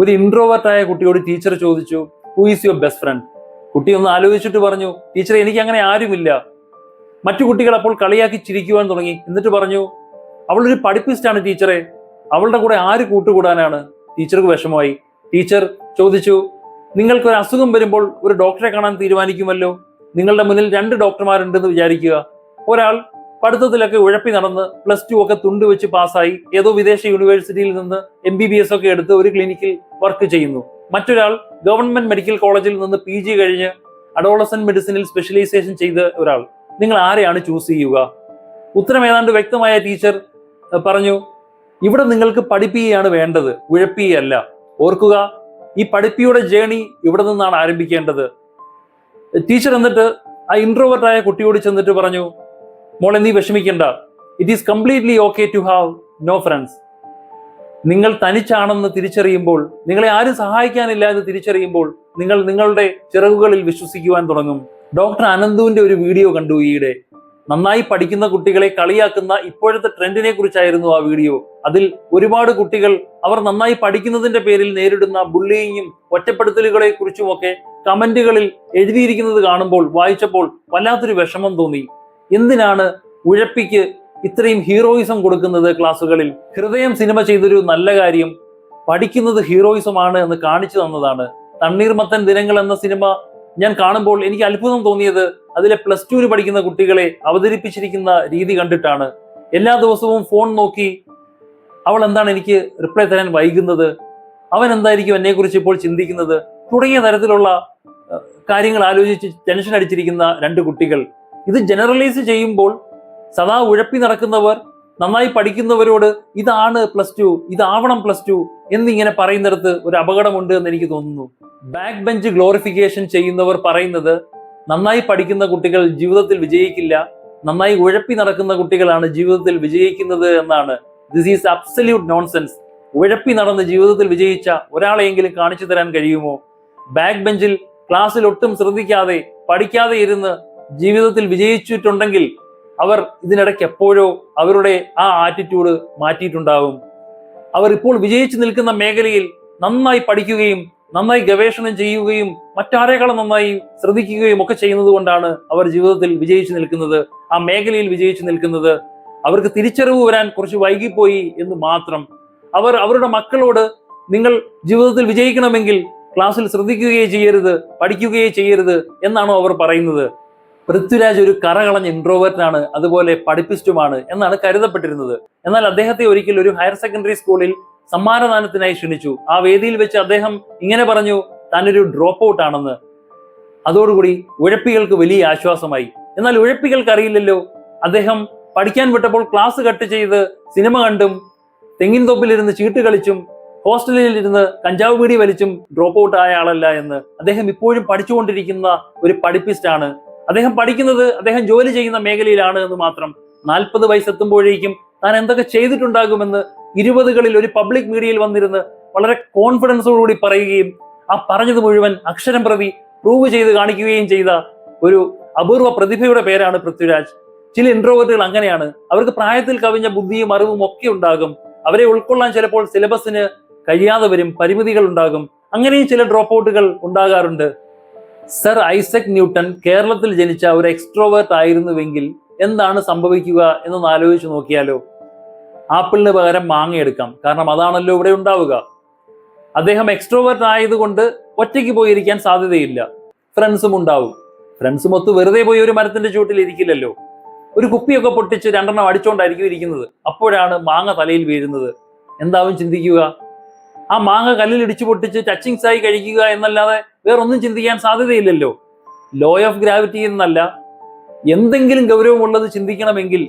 ഒരു ഇൻട്രോവേർട്ട് ആയ കുട്ടിയോട് ടീച്ചർ ചോദിച്ചു who is your best friend കുട്ടി ഒന്ന് ആലോചിച്ചിട്ട് പറഞ്ഞു ടീച്ചർ എനിക്ക് അങ്ങനെ ആരുമില്ല. മറ്റു കുട്ടികൾ അപ്പോൾ കളിയാക്കി ചിരിക്കുവാൻ തുടങ്ങി. എന്നിട്ട് പറഞ്ഞു അവളൊരു പഠിപ്പിസ്റ്റാണ് ടീച്ചറെ. അവളുടെ കൂടെ ആര് കൂട്ടുകൂടാനാണ്? ടീച്ചർക്ക് വിഷമമായി. ടീച്ചർ ചോദിച്ചു നിങ്ങൾക്ക് ഒരു അസുഖം വരുമ്പോൾ ഒരു ഡോക്ടറെ കാണാൻ തീരുമാനിക്കുമല്ലോ? നിങ്ങളുടെ മുന്നിൽ രണ്ട് ഡോക്ടർമാരുണ്ടെന്ന് വിചാരിക്കുക. ഒരാൾ പഠിത്തത്തിലൊക്കെ ഉഴപ്പി നടന്ന് പ്ലസ് ടു ഒക്കെ തുണ്ട് വെച്ച് പാസ്സായി ഏതോ വിദേശ യൂണിവേഴ്സിറ്റിയിൽ നിന്ന് എം ബി ബി എസ് ഒക്കെ എടുത്ത് ഒരു ക്ലിനിക്കിൽ വർക്ക് ചെയ്യുന്നു. മറ്റൊരാൾ ഗവൺമെന്റ് മെഡിക്കൽ കോളേജിൽ നിന്ന് പി ജി കഴിഞ്ഞ് അഡോളസൻ മെഡിസിനിൽ സ്പെഷ്യലൈസേഷൻ ചെയ്ത ഒരാൾ. നിങ്ങൾ ആരെയാണ് ചൂസ് ചെയ്യുക? ഉത്തരം ഏതാണ്ട് വ്യക്തമായ ടീച്ചർ പറഞ്ഞു ഇവിടെ നിങ്ങൾക്ക് പഠിപ്പിക്കുകയാണ് വേണ്ടത് ഉഴപ്പിയല്ല ഓർക്കുക ഈ പഠിപ്പിയുടെ ജേണി ഇവിടെ നിന്നാണ് ആരംഭിക്കേണ്ടത്. ടീച്ചർ എന്നിട്ട് ആ ഇൻട്രോവേർട്ടായ കുട്ടിയോട് ചെന്നിട്ട് പറഞ്ഞു മോളെ നീ വിഷമിക്കണ്ട. It is completely okay to have no friends നിങ്ങൾ തനിച്ചാണെന്ന് തിരിച്ചറിയുമ്പോൾ നിങ്ങളെ ആരും സഹായിക്കാനില്ല എന്ന് തിരിച്ചറിയുമ്പോൾ നിങ്ങൾ നിങ്ങളുടെ ചിറകുകളിൽ വിശ്വസിക്കുവാൻ തുടങ്ങും. ഡോക്ടർ അനന്തുവിന്റെ ഒരു വീഡിയോ കണ്ടു ഈയിടെ. നന്നായി പഠിക്കുന്ന കുട്ടികളെ കളിയാക്കുന്ന ഇപ്പോഴത്തെ ട്രെൻഡിനെ കുറിച്ചായിരുന്നു ആ വീഡിയോ. അതിൽ ഒരുപാട് കുട്ടികൾ അവർ നന്നായി പഠിക്കുന്നതിന്റെ പേരിൽ നേരിടുന്ന ബുള്ളിയിങ്ങും ഒറ്റപ്പെടുത്തലുകളെ കുറിച്ചുമൊക്കെ കമന്റുകളിൽ എഴുതിയിരിക്കുന്നത് കാണുമ്പോൾ വായിച്ചപ്പോൾ വല്ലാത്തൊരു വിഷമം തോന്നി. എന്തിനാണ് ഉഴപ്പിക്ക് ഇത്രയും ഹീറോയിസം കൊടുക്കുന്നത് ക്ലാസ്സുകളിൽ? ഹൃദയം സിനിമ ചെയ്തൊരു നല്ല കാര്യം പഠിക്കുന്നത് ഹീറോയിസമാണ് എന്ന് കാണിച്ചു തന്നതാണ്. തണ്ണീർമത്തൻ ദിനങ്ങൾ എന്ന സിനിമ ഞാൻ കാണുമ്പോൾ എനിക്ക് അത്ഭുതം തോന്നിയത് അതിലെ പ്ലസ് ടുവിന് പഠിക്കുന്ന കുട്ടികളെ അവതരിപ്പിച്ചിരിക്കുന്ന രീതി കണ്ടിട്ടാണ്. എല്ലാ ദിവസവും ഫോൺ നോക്കി അവൾ എന്താണ് എനിക്ക് റിപ്ലൈ തരാൻ വൈകുന്നത്? അവൻ എന്തായിരിക്കും എന്നെക്കുറിച്ച് ഇപ്പോൾ ചിന്തിക്കുന്നത്? തുടങ്ങിയ തരത്തിലുള്ള കാര്യങ്ങൾ ആലോചിച്ച് ടെൻഷൻ അടിച്ചിരിക്കുന്ന രണ്ട് കുട്ടികൾ. ഇത് ജനറലൈസ് ചെയ്യുമ്പോൾ സദാ ഉഴപ്പി നടക്കുന്നവർ നന്നായി പഠിക്കുന്നവരോട് ഇതാണ് പ്ലസ് ടു ഇതാവണം പ്ലസ് ടു എന്നിങ്ങനെ പറയുന്നിടത്ത് ഒരു അപകടമുണ്ട് എന്ന് എനിക്ക് തോന്നുന്നു. ബാക്ക് ബെഞ്ച് ഗ്ലോറിഫിക്കേഷൻ ചെയ്യുന്നവർ പറയുന്നത് നന്നായി പഠിക്കുന്ന കുട്ടികൾ ജീവിതത്തിൽ വിജയിക്കില്ല നന്നായി ഉഴപ്പി നടക്കുന്ന കുട്ടികളാണ് ജീവിതത്തിൽ വിജയിക്കുന്നത് എന്നാണ്. ദിസ് ഈസ് അബ്സല്യൂട്ട് നോൺസെൻസ് ഉഴപ്പി നടന്ന് ജീവിതത്തിൽ വിജയിച്ച ഒരാളെയെങ്കിലും കാണിച്ചു തരാൻ കഴിയുമോ? ബാക്ക് ബെഞ്ചിൽ ക്ലാസ്സിൽ ഒട്ടും ശ്രദ്ധിക്കാതെ പഠിക്കാതെ ഇരുന്ന് ജീവിതത്തിൽ വിജയിച്ചിട്ടുണ്ടെങ്കിൽ അവർ ഇതിനിടയ്ക്ക് എപ്പോഴോ അവരുടെ ആ ആറ്റിറ്റ്യൂഡ് മാറ്റിയിട്ടുണ്ടാവും. അവർ ഇപ്പോൾ വിജയിച്ചു നിൽക്കുന്ന മേഖലയിൽ നന്നായി പഠിക്കുകയും നന്നായി ഗവേഷണം ചെയ്യുകയും മറ്റാരേക്കാളും നന്നായി ശ്രദ്ധിക്കുകയും ഒക്കെ ചെയ്യുന്നത് കൊണ്ടാണ് അവർ ജീവിതത്തിൽ വിജയിച്ചു നിൽക്കുന്നത്. ആ മേഖലയിൽ വിജയിച്ചു നിൽക്കുന്നത്. അവർക്ക് തിരിച്ചറിവ് വരാൻ കുറച്ച് വൈകിപ്പോയി എന്ന് മാത്രം. അവർ അവരുടെ മക്കളോട് നിങ്ങൾ ജീവിതത്തിൽ വിജയിക്കണമെങ്കിൽ ക്ലാസ്സിൽ ശ്രദ്ധിക്കുകയേ ചെയ്യരുത് പഠിക്കുകയേ ചെയ്യരുത് എന്നാണോ അവർ പറയുന്നത്. പൃഥ്വിരാജ് ഒരു കറകളഞ്ഞ ഇൻട്രോവേർട്ടാണ് അതുപോലെ പഠിപ്പിസ്റ്റുമാണ് എന്നാണ് കരുതപ്പെട്ടിരുന്നത്. എന്നാൽ അദ്ദേഹത്തെ ഒരിക്കൽ ഒരു ഹയർ സെക്കൻഡറി സ്കൂളിൽ സമ്മാനദാനത്തിനായി ക്ഷണിച്ചു. ആ വേദിയിൽ വെച്ച് അദ്ദേഹം ഇങ്ങനെ പറഞ്ഞു താനൊരു ഡ്രോപ്പ് ഔട്ട് ആണെന്ന്. അതോടുകൂടി ഉഴപ്പികൾക്ക് വലിയ ആശ്വാസമായി. എന്നാൽ ഉഴപ്പികൾക്ക് അറിയില്ലല്ലോ അദ്ദേഹം പഠിക്കാൻ വിട്ടപ്പോൾ ക്ലാസ് കട്ട് ചെയ്ത് സിനിമ കണ്ടും തെങ്ങിൻ തൊപ്പിലിരുന്ന് ചീട്ട് കളിച്ചും ഹോസ്റ്റലിൽ ഇരുന്ന് കഞ്ചാവ് വീടി വലിച്ചും ഡ്രോപ്പ് ഔട്ട് ആയ ആളല്ല എന്ന് അദ്ദേഹം ഇപ്പോഴും പഠിച്ചുകൊണ്ടിരിക്കുന്ന ഒരു പഠിപ്പിസ്റ്റ് ആണ് അദ്ദേഹം പഠിക്കുന്നത് അദ്ദേഹം ജോലി ചെയ്യുന്ന മേഖലയിലാണ് എന്ന് മാത്രം നാൽപ്പത് വയസ്സെത്തുമ്പോഴേക്കും താൻ എന്തൊക്കെ ചെയ്തിട്ടുണ്ടാകുമെന്ന് ഇരുപതുകളിൽ ഒരു പബ്ലിക് മീഡിയയിൽ വന്നിരുന്ന് വളരെ കോൺഫിഡൻസോടുകൂടി പറയുകയും ആ പറഞ്ഞത് മുഴുവൻ അക്ഷരം പ്രതി പ്രൂവ് ചെയ്ത് കാണിക്കുകയും ചെയ്ത ഒരു അപൂർവ പ്രതിഭയുടെ പേരാണ് പൃഥ്വിരാജ്. ചില ഇൻട്രോവേർട്ടുകൾ അങ്ങനെയാണ്. അവർക്ക് പ്രായത്തിൽ കവിഞ്ഞ ബുദ്ധിയും അറിവും ഒക്കെ ഉണ്ടാകും. അവരെ ഉൾക്കൊള്ളാൻ ചിലപ്പോൾ സിലബസിന് കഴിയാതെ വരും പരിമിതികൾ ഉണ്ടാകും. അങ്ങനെയും ചില ഡ്രോപ്പ് ഔട്ടുകൾ ഉണ്ടാകാറുണ്ട്. സർ ഐസക് ന്യൂട്ടൺ കേരളത്തിൽ ജനിച്ച ഒരു എക്സ്ട്രോവേർട്ട് ആയിരുന്നുവെങ്കിൽ എന്താണ് സംഭവിക്കുക എന്നൊന്ന് ആലോചിച്ച് നോക്കിയാലോ? ആപ്പിളിന് പകരം മാങ്ങ എടുക്കാം. കാരണം അതാണല്ലോ ഇവിടെ ഉണ്ടാവുക. അദ്ദേഹം എക്സ്ട്രോവേർട്ട് ആയതുകൊണ്ട് ഒറ്റയ്ക്ക് പോയിരിക്കാൻ സാധ്യതയില്ല. ഫ്രണ്ട്സും ഉണ്ടാവും. ഫ്രണ്ട്സും ഒത്ത് വെറുതെ പോയി ഒരു മരത്തിന്റെ ചൂട്ടിൽ ഇരിക്കില്ലല്ലോ. ഒരു കുപ്പിയൊക്കെ പൊട്ടിച്ച് രണ്ടെണ്ണം അടിച്ചുകൊണ്ടായിരിക്കും ഇരിക്കുന്നത്. അപ്പോഴാണ് മാങ്ങ തലയിൽ വീഴുന്നത്. എന്താവും ചിന്തിക്കുക? ആ മാങ്ങ കല്ലിൽ ഇടിച്ചു പൊട്ടിച്ച് ടച്ചിങ്സ് ആയി കഴിക്കുക എന്നല്ലാതെ വേറൊന്നും ചിന്തിക്കാൻ സാധ്യതയില്ലല്ലോ. ലോ ഓഫ് ഗ്രാവിറ്റി എന്നല്ല. എന്തെങ്കിലും ഗൗരവമുള്ളത് ചിന്തിക്കണമെങ്കിൽ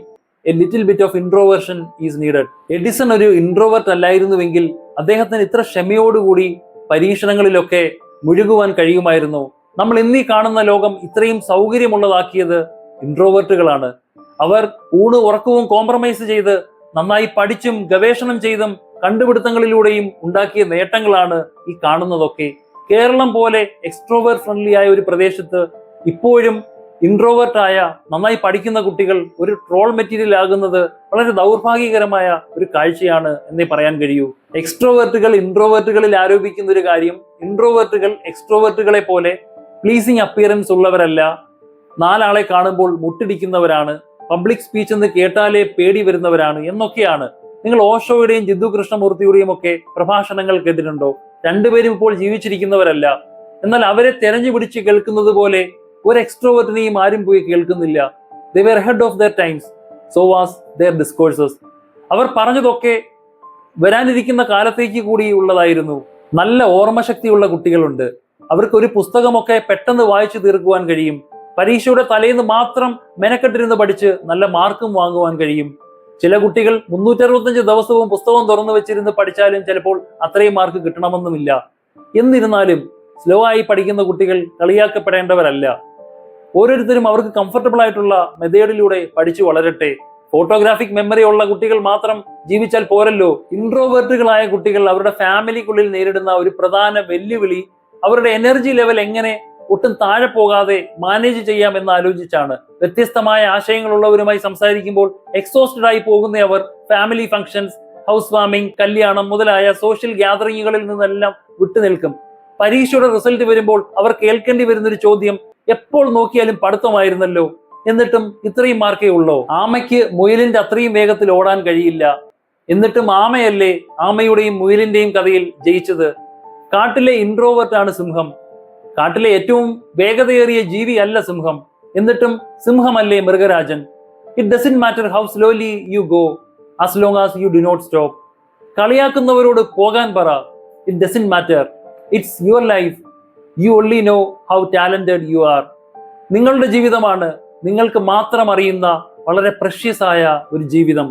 a little bit of introversion is needed Edison ഒരു ഇൻട്രോവേർട്ട് അല്ലായിരുന്നുവെങ്കിൽ അദ്ദേഹത്തിന് ഇത്ര ക്ഷമയോടുകൂടി പരീക്ഷണങ്ങളിലൊക്കെ മുഴുകുവാൻ കഴിയുമായിരുന്നു. നമ്മൾ ഇന്നീ കാണുന്ന ലോകം ഇത്രയും സൗകര്യമുള്ളതാക്കിയത് ഇൻട്രോവേർട്ടുകളാണ് അവർ ഊണ് ഉറക്കവും കോംപ്രമൈസ് ചെയ്ത് നന്നായി പഠിച്ചും ഗവേഷണം ചെയ്തും കണ്ടുപിടുത്തങ്ങളിലൂടെയും ഉണ്ടാക്കിയ നേട്ടങ്ങളാണ് ഈ കാണുന്നതൊക്കെ. കേരളം പോലെ എക്സ്ട്രോവർ ഫ്രണ്ട്ലി ആയ ഒരു പ്രദേശത്ത് ഇപ്പോഴും ഇൻട്രോവേർട്ടായ നന്നായി പഠിക്കുന്ന കുട്ടികൾ ഒരു ട്രോൾ മെറ്റീരിയൽ ആകുന്നത് വളരെ ദൗർഭാഗ്യകരമായ ഒരു കാഴ്ചയാണ് എന്നേ പറയാൻ കഴിയൂ. എക്സ്ട്രോവേർട്ടുകൾ ഇൻട്രോവേർട്ടുകളിൽ ആരോപിക്കുന്ന ഒരു കാര്യം ഇൻട്രോവേർട്ടുകൾ എക്സ്ട്രോവേർട്ടുകളെ പോലെ പ്ലീസിങ് അപ്പിയറൻസ് ഉള്ളവരല്ല നാലാളെ കാണുമ്പോൾ മുട്ടിടിക്കുന്നവരാണ് പബ്ലിക് സ്പീച്ച് എന്ന് കേട്ടാലേ പേടി വരുന്നവരാണ് എന്നൊക്കെയാണ് നിങ്ങൾ ഓഷോയുടെയും ജിദ്ദു കൃഷ്ണമൂർത്തിയുടെയും ഒക്കെ പ്രഭാഷണങ്ങൾ കേട്ടിട്ടുണ്ടോ? രണ്ടുപേരും ഇപ്പോൾ ജീവിച്ചിരിക്കുന്നവരല്ല. എന്നാൽ അവരെ തെരഞ്ഞു പിടിച്ച് കേൾക്കുന്നത് പോലെ ഒരു എക്സ്ട്രോവേർട്ടിനെയും ആരും പോയി കേൾക്കുന്നില്ല. They head of their times so was their discourses അവർ പറഞ്ഞതൊക്കെ വരാനിരിക്കുന്ന കാലത്തേക്ക് കൂടി ഉള്ളതായിരുന്നു. നല്ല ഓർമ്മശക്തിയുള്ള കുട്ടികളുണ്ട്. അവർക്ക് ഒരു പുസ്തകമൊക്കെ പെട്ടെന്ന് വായിച്ചു തീർക്കുവാൻ കഴിയും. പരീക്ഷയുടെ തലേന്ന് മാത്രം മെനക്കെട്ടിരുന്ന് പഠിച്ച് നല്ല മാർക്കും വാങ്ങുവാൻ കഴിയും. ചില കുട്ടികൾ മുന്നൂറ്ററുപത്തഞ്ച് ദിവസവും പുസ്തകം തുറന്നു വെച്ചിരുന്ന് പഠിച്ചാലും ചിലപ്പോൾ അത്രയും മാർക്ക് കിട്ടണമെന്നുമില്ല. എന്നിരുന്നാലും സ്ലോ ആയി പഠിക്കുന്ന കുട്ടികൾ കളിയാക്കപ്പെടേണ്ടവരല്ല. ഓരോരുത്തരും അവർക്ക് കംഫർട്ടബിൾ ആയിട്ടുള്ള മെത്തേഡിലൂടെ പഠിച്ചു വളരട്ടെ. ഫോട്ടോഗ്രാഫിക് മെമ്മറി ഉള്ള കുട്ടികൾ മാത്രം ജീവിച്ചാൽ പോരല്ലോ. ഇൻട്രോവേർട്ടുകളായ കുട്ടികൾ അവരുടെ ഫാമിലിക്കുള്ളിൽ നേരിടുന്ന ഒരു പ്രധാന വെല്ലുവിളി അവരുടെ എനർജി ലെവൽ എങ്ങനെ ഒട്ടും താഴെ പോകാതെ മാനേജ് ചെയ്യാം എന്ന് ആലോചിച്ചാണ്. വ്യത്യസ്തമായ ആശയങ്ങളുള്ളവരുമായി സംസാരിക്കുമ്പോൾ എക്സോസ്റ്റഡ് ആയി പോകുന്ന അവർ ഫാമിലി ഫംഗ്ഷൻസ് ഹൗസ് വാമിംഗ് കല്യാണം മുതലായ സോഷ്യൽ ഗ്യാതറിങ്ങുകളിൽ നിന്നെല്ലാം വിട്ടുനിൽക്കും. പരീക്ഷയുടെ റിസൾട്ട് വരുമ്പോൾ അവർ കേൾക്കേണ്ടി വരുന്നൊരു ചോദ്യം എപ്പോൾ നോക്കിയാലും പഠിത്തമായിരുന്നല്ലോ? എന്നിട്ടും ഇത്രയും മാർക്കേ ഉള്ളോ? ആമയ്ക്ക് മുയലിന്റെ അത്രയും വേഗത്തിൽ ഓടാൻ കഴിയില്ല. എന്നിട്ടും ആമയല്ലേ ആമയുടെയും മുയലിന്റെയും കഥയിൽ ജയിച്ചത്? കാട്ടിലെ ഇൻട്രോവർട്ടാണ് സിംഹം. കാട്ടിലെ ഏറ്റവും വേഗതയേറിയ ജീവി അല്ല സിംഹം. എന്നിട്ടും സിംഹമല്ലേ മൃഗരാജൻ? It doesn't matter how slowly you go as long as you do not stop കളിയാക്കുന്നവരോട് പോകാൻ പറ. It doesn't matter it's your life you only know how talented you are നിങ്ങളുടെ ജീവിതമാണ് നിങ്ങൾക്ക് മാത്രം അറിയുന്ന വളരെ പ്രഷ്യസ് ആയ ഒരു ജീവിതം.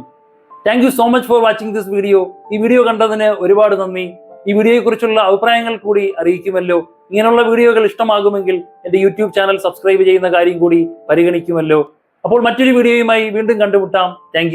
Thank you so much for watching this video ഈ വീഡിയോ കണ്ടതിന് ഒരുപാട് നന്ദി. ഈ വീഡിയോയെക്കുറിച്ചുള്ള അഭിപ്രായങ്ങൾ കൂടി അറിയിക്കുമല്ലോ. ഇങ്ങനെയുള്ള വീഡിയോകൾ ഇഷ്ടമാകുമെങ്കിൽ എന്റെ യൂട്യൂബ് ചാനൽ സബ്സ്ക്രൈബ് ചെയ്യുന്ന കാര്യം കൂടി പരിഗണിക്കുമല്ലോ. അപ്പോൾ മറ്റൊരു വീഡിയോയുമായി വീണ്ടും കണ്ടുമുട്ടാം. താങ്ക്